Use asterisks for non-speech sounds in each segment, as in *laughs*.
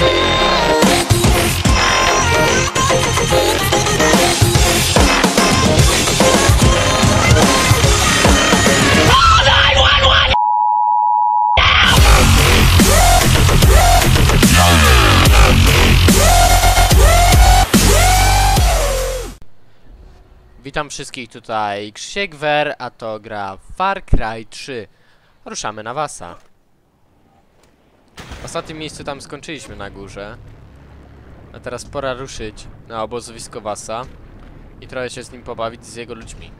Witam wszystkich tutaj, Krzysiek Wer, a to gra Far Cry 3. Ruszamy na Wasa. W ostatnim miejscu tam skończyliśmy na górze. A teraz pora ruszyć na obozowisko Wasa i trochę się z nim pobawić, z jego ludźmi.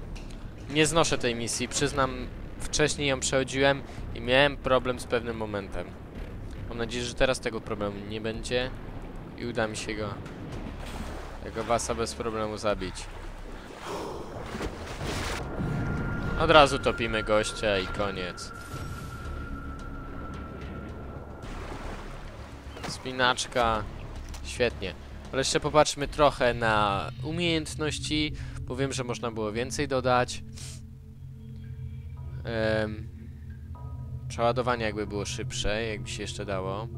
Nie znoszę tej misji, przyznam, wcześniej ją przechodziłem i miałem problem z pewnym momentem. Mam nadzieję, że teraz tego problemu nie będzie i uda mi się go, tego Wasa bez problemu zabić. Od razu topimy gościa i koniec. Spinaczka. Świetnie. Ale jeszcze popatrzmy trochę na umiejętności, bo wiem, że można było więcej dodać. Przeładowanie jakby było szybsze, jakby się jeszcze dało.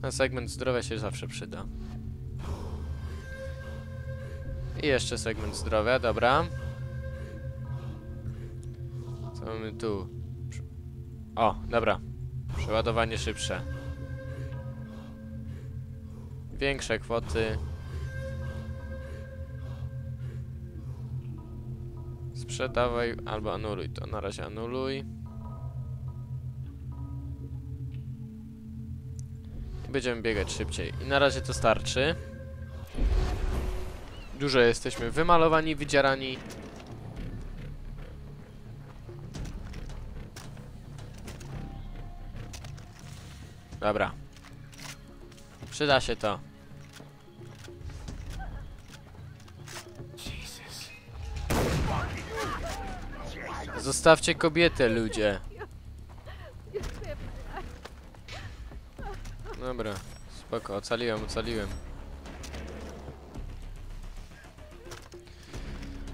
Na segment zdrowia się zawsze przyda. I jeszcze segment zdrowia, dobra. Co mamy tu? O, dobra. Przeładowanie szybsze. Większe kwoty. Sprzedawaj albo anuluj to. Na razie anuluj. I będziemy biegać szybciej. I na razie to starczy. Dużo jesteśmy wymalowani, wydzierani. Dobra. Przyda się to. Zostawcie kobietę, ludzie. Dobra, spoko, ocaliłem, ocaliłem.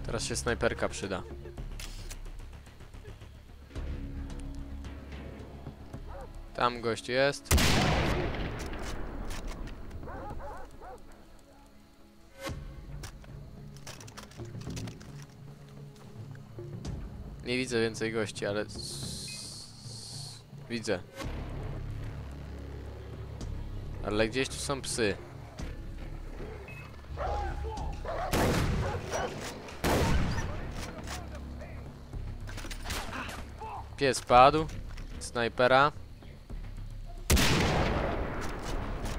Teraz się snajperka przyda. Tam gość jest. Nie widzę więcej gości, ale... Widzę. Ale gdzieś tu są psy. Pies padł. Snajpera.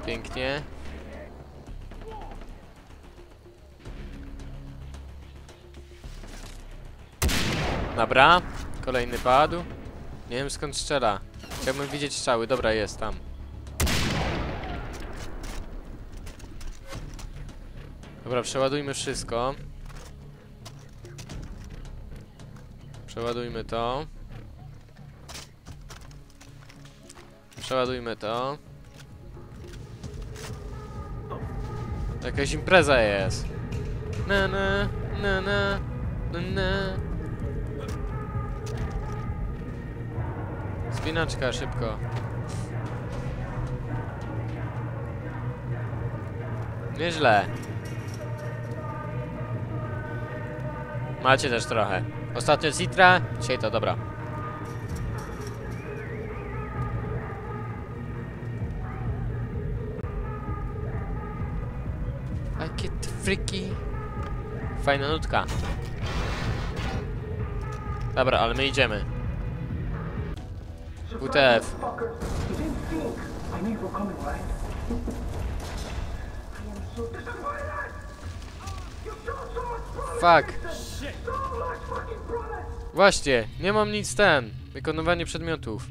Pięknie. Dobra. Kolejny padł. Nie wiem skąd strzela. Chciałbym widzieć strzały. Dobra, jest tam. Dobra, przeładujmy wszystko. Przeładujmy to. Przeładujmy to. Jakaś impreza jest. Na na na na na na. Spinaczka szybko. Nieźle. Macie też trochę. Ostatnio Citra, dzisiaj to dobra. I get freaky. Fajna nutka. Dobra, ale my idziemy. WTF. Fuck. Właśnie, nie mam nic ten. Wykonywanie przedmiotów.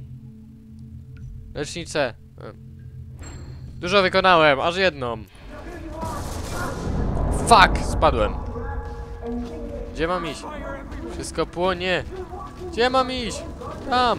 Lecznice. E. Dużo wykonałem, aż jedną. Fuck, spadłem. Gdzie mam iść? Wszystko płonie. Gdzie mam iść? Tam.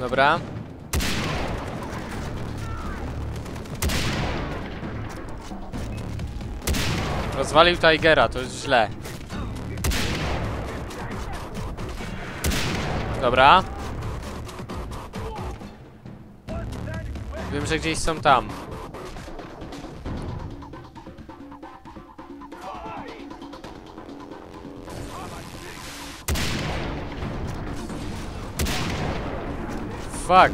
Dobra. Rozwalił Tigera, to jest źle. Dobra. Wiem, że gdzieś są tam. Fuck.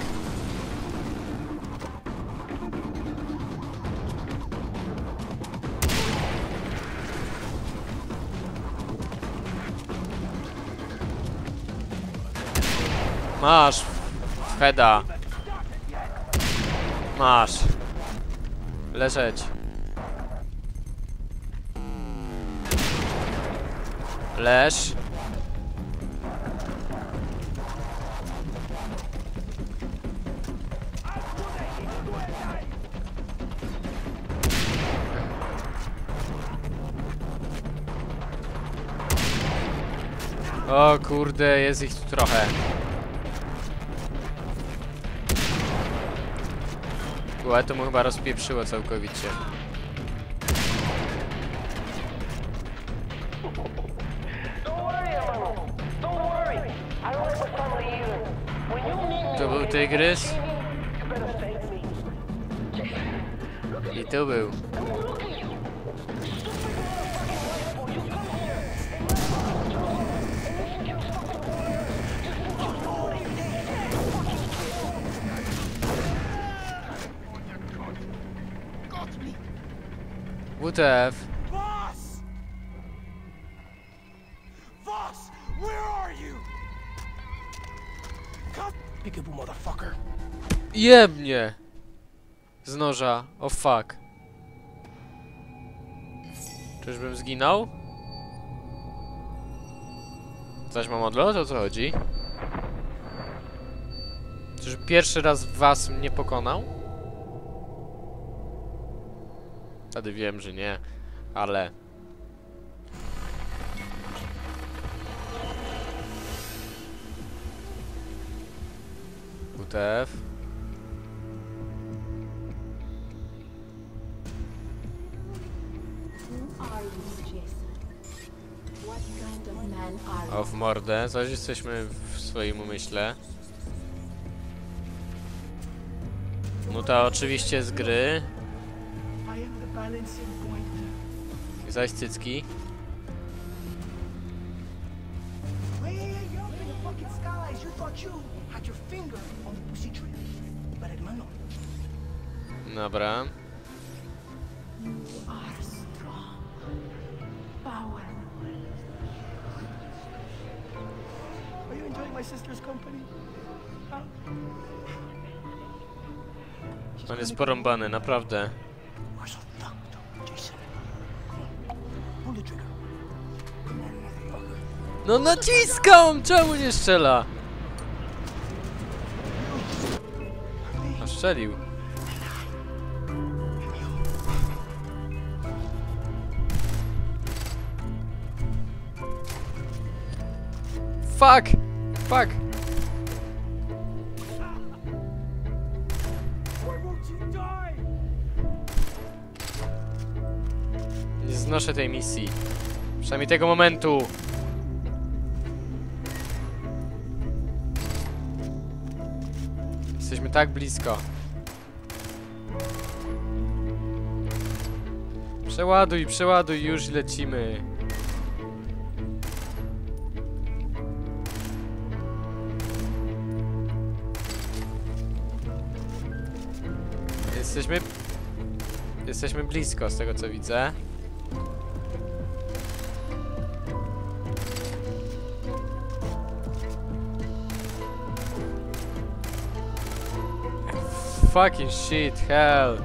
Masz. Feda. Masz. Leżeć. Leż. Kurde, jest ich tu trochę. Łe, to mu chyba rozpieprzyło całkowicie. To był tygrys i tu był. WTF? Voss! Voss, where are you? Come, peekaboo, motherfucker. Jebnie! Z noża. O fuck. Czyżbym zginął? Coś mam odlot? O co chodzi? Czyż pierwszy raz was mnie pokonał? Wtedy wiem, że nie, ale... WTF? O, w mordę. Coś jesteśmy w swoim umyśle. To oczywiście z gry. Zaś cycki. Dobra. On jest porąbany, naprawdę. No naciskam! Czemu nie strzela? A strzelił. Fuck! Fuck! Nie znoszę tej misji. Przynajmniej tego momentu. Tak blisko. Przeładuj, przeładuj, już lecimy. Jesteśmy... Jesteśmy blisko, z tego co widzę. Fucking shit, hell.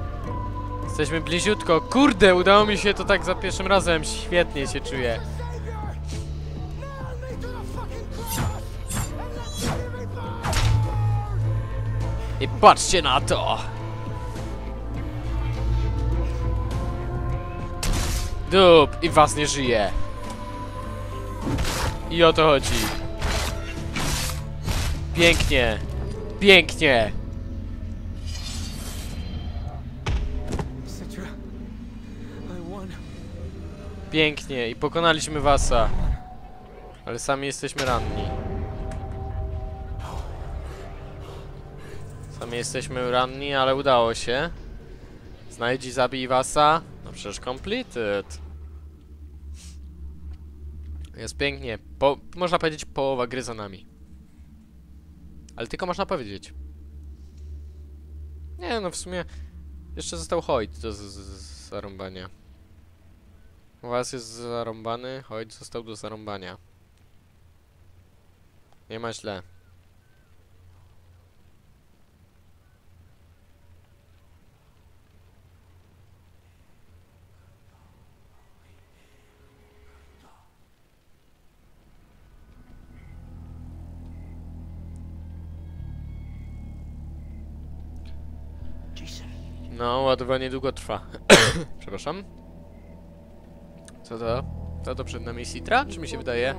Jesteśmy bliziutko. Kurde, udało mi się to tak za pierwszym razem. Świetnie się czuję. I patrzcie na to! Dup! I was nie żyje! I o to chodzi. Pięknie! Pięknie! Pięknie! I pokonaliśmy wasa. Ale sami jesteśmy ranni. Sami jesteśmy ranni, ale udało się. Znajdź i zabij wasa. No przecież completed. Jest pięknie. Po, można powiedzieć połowa gry za nami. Ale tylko można powiedzieć. Nie no, w sumie jeszcze został Hoyt do zarąbania. Was jest zarąbany, Hoyt został do zarąbania. Nie ma źle. No, ładowanie długo trwa. *coughs* Przepraszam. Co to? Co to przed nami Citra? Czy mi się wydaje?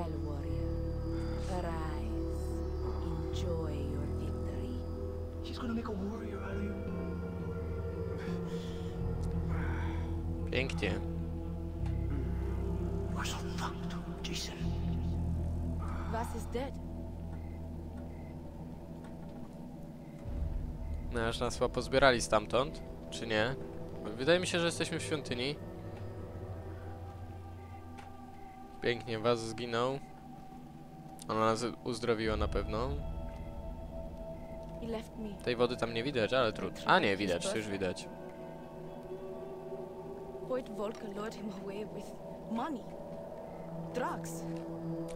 Pięknie. No, aż nas chyba pozbierali stamtąd. Czy nie? Wydaje mi się, że jesteśmy w świątyni. Pięknie, was zginął. Ona nas uzdrowiła na pewno. Tej wody tam nie widać, ale trudno. A nie, widać, już widać.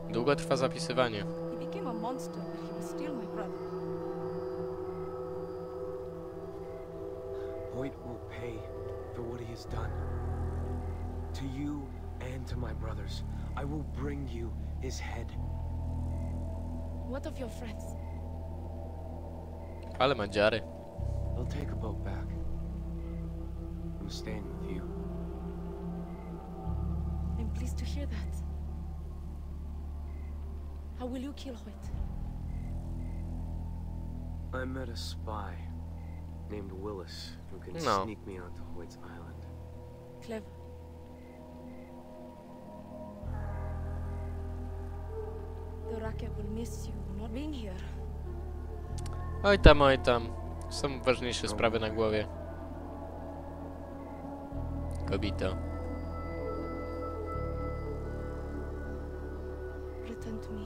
Długo trwa zapisywanie. Hoyt will pay for what he has done. To you and to my brothers, I will bring you his head. What of your friends? Ale ma dziary. They'll take a boat back. I'm staying with you. I'm pleased to hear that. How will you kill Hoyt? I met a spy named Willis who can No. sneak me onto Hoyt's island. Clever. Raka will miss you not being here. Oj tam, oj tam. Są ważniejsze sprawy na głowie. Kobito. Return to me.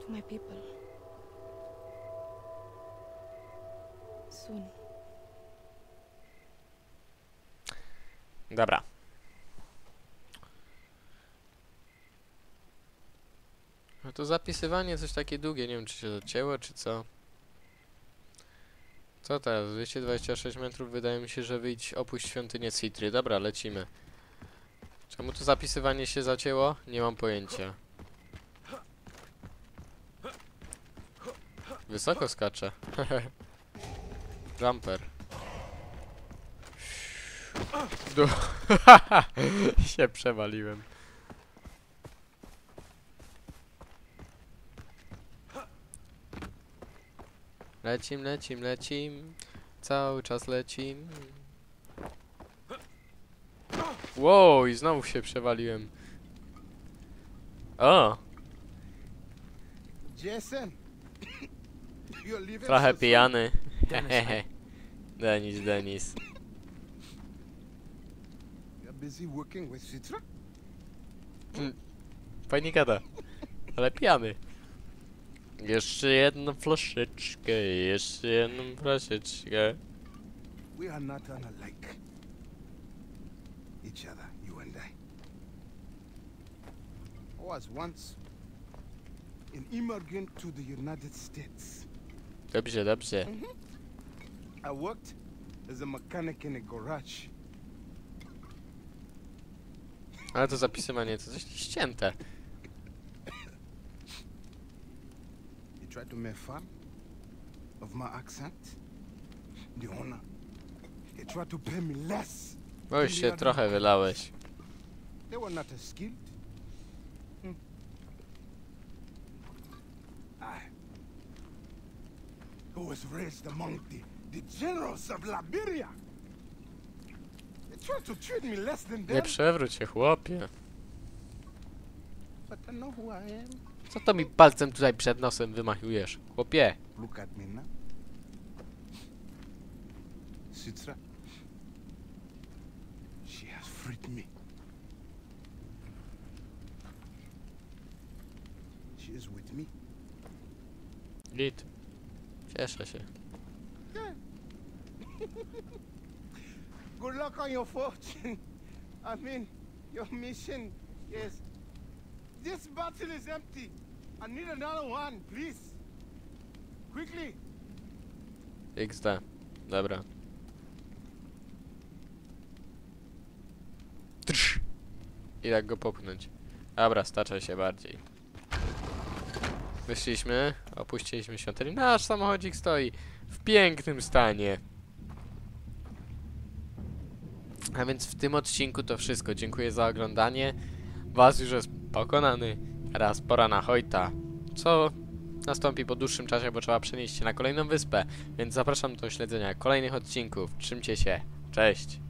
To my people. Soon. Dobra. No to zapisywanie coś takie długie, nie wiem czy się zacięło, czy co. Co teraz? 226 metrów, wydaje mi się, że wyjść opuść świątynię Citry. Dobra, lecimy. Czemu to zapisywanie się zacięło? Nie mam pojęcia. Wysoko skacze. *laughs* Jumper. Dół. *laughs* się przewaliłem. Lecim, lecim, lecim. Cały czas lecim. Wow, i znowu się przewaliłem. O, trochę pijany. Hehehe. *laughs* Denis, Denis. Fajnie gada. Ale pijany. Jeszcze jedną flaszeczkę, jeszcze jedną flaszeczkę. We are not unlike each other, you and I. I was once an immigrant to the United States. Dobrze, dobrze. I worked as a mechanic in a garage. Ale to zapisywanie to coś ścięte. Tried to make fun? of my accent? The owner. He tried to pay me less. Bo już się trochę wylałeś. They were not as skilled. Hmm. I who was raised among the, the generals of Liberia. They tried to treat me less than Nie them, przewróć się, chłopie. but I know who I am. Co to mi palcem tutaj przed nosem wymachujesz? Chłopie. Citra. She has freed me. She is with me. Git. Cieszę się. Good luck on your fortune. I mean, your mission is. This bottle is empty. I need another one, please. Quickly. XD. Dobra. Trz. I tak go popchnąć. Dobra, starczę się bardziej. Wyszliśmy, opuściliśmy świątynię. Nasz samochodzik stoi w pięknym stanie. A więc w tym odcinku to wszystko. Dziękuję za oglądanie. Was już jest pokonany. Teraz pora na Hojta. Co nastąpi po dłuższym czasie, bo trzeba przenieść się na kolejną wyspę. Więc zapraszam do śledzenia kolejnych odcinków. Trzymcie się. Cześć.